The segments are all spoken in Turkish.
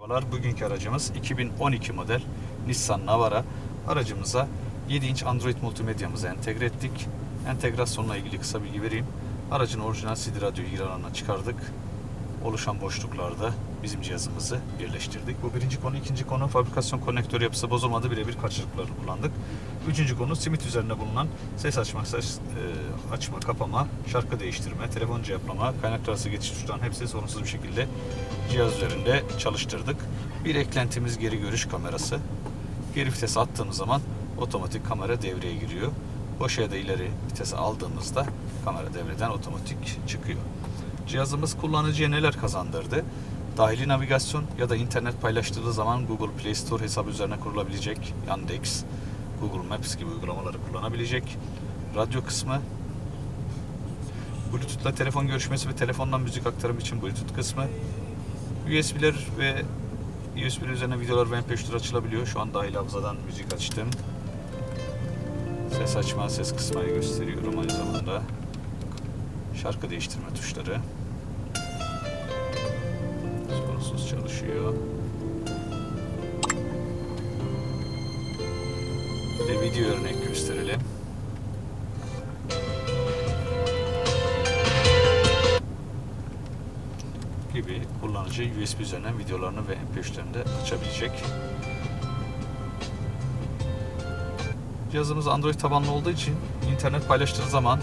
Merhabalar, bugünkü aracımız 2012 model Nissan Navara. Aracımıza 7 inç Android multimedyamızı entegre ettik. Entegrasyonla ilgili kısa bilgi vereyim. Aracın orijinal CD radyoyu ilanına çıkardık. Oluşan boşluklarda bizim cihazımızı birleştirdik. Bu birinci konu. ikinci konu fabrikasyon konnektör yapısı bozulmadı. Birebir kaçırıklarını kullandık. Üçüncü konu simit üzerine bulunan ses açma, ses e, açma, kapama, şarkı değiştirme, telefon cevaplama, kaynak arası geçiş tuşlarının hepsi sorunsuz bir şekilde cihaz üzerinde çalıştırdık. Bir eklentimiz geri görüş kamerası. Geri vites attığımız zaman otomatik kamera devreye giriyor. Boş ya da ileri vitese aldığımızda kamera devreden otomatik çıkıyor. Cihazımız kullanıcıya neler kazandırdı? Dahili navigasyon ya da internet paylaştırdığı zaman Google Play Store hesabı üzerine kurulabilecek Yandex, Google Maps gibi uygulamaları kullanabilecek. Radyo kısmı, Bluetooth'la telefon görüşmesi ve telefondan müzik aktarım için Bluetooth kısmı. USB'ler ve USB üzerine videolar ve MP3'ler açılabiliyor. Şu an dahil hafızadan müzik açtım. Ses açma, ses kısmayı gösteriyorum aynı zamanda. Şarkı değiştirme tuşları. Sorunsuz çalışıyor. Bir de video örnek gösterelim. gibi kullanıcı USB üzerinden videolarını ve MP3'lerini de açabilecek. Cihazımız Android tabanlı olduğu için internet paylaştığı zaman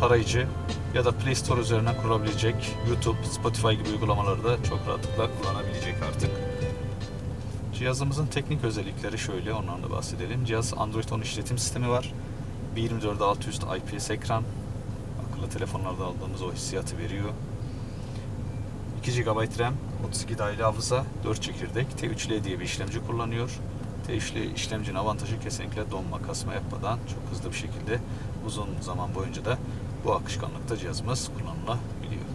tarayıcı ya da Play Store üzerinden kurabilecek YouTube, Spotify gibi uygulamaları da çok rahatlıkla kullanabilecek artık. Cihazımızın teknik özellikleri şöyle, ondan da bahsedelim. Cihaz Android 10 işletim sistemi var. 1.24 alt üst IPS ekran. Akıllı telefonlarda aldığımız o hissiyatı veriyor. 2 GB RAM, 32 dahili hafıza, 4 çekirdek, T3L diye bir işlemci kullanıyor. T3L işlemcinin avantajı kesinlikle donma kasma yapmadan çok hızlı bir şekilde uzun zaman boyunca da bu akışkanlıkta cihazımız kullanılabiliyor.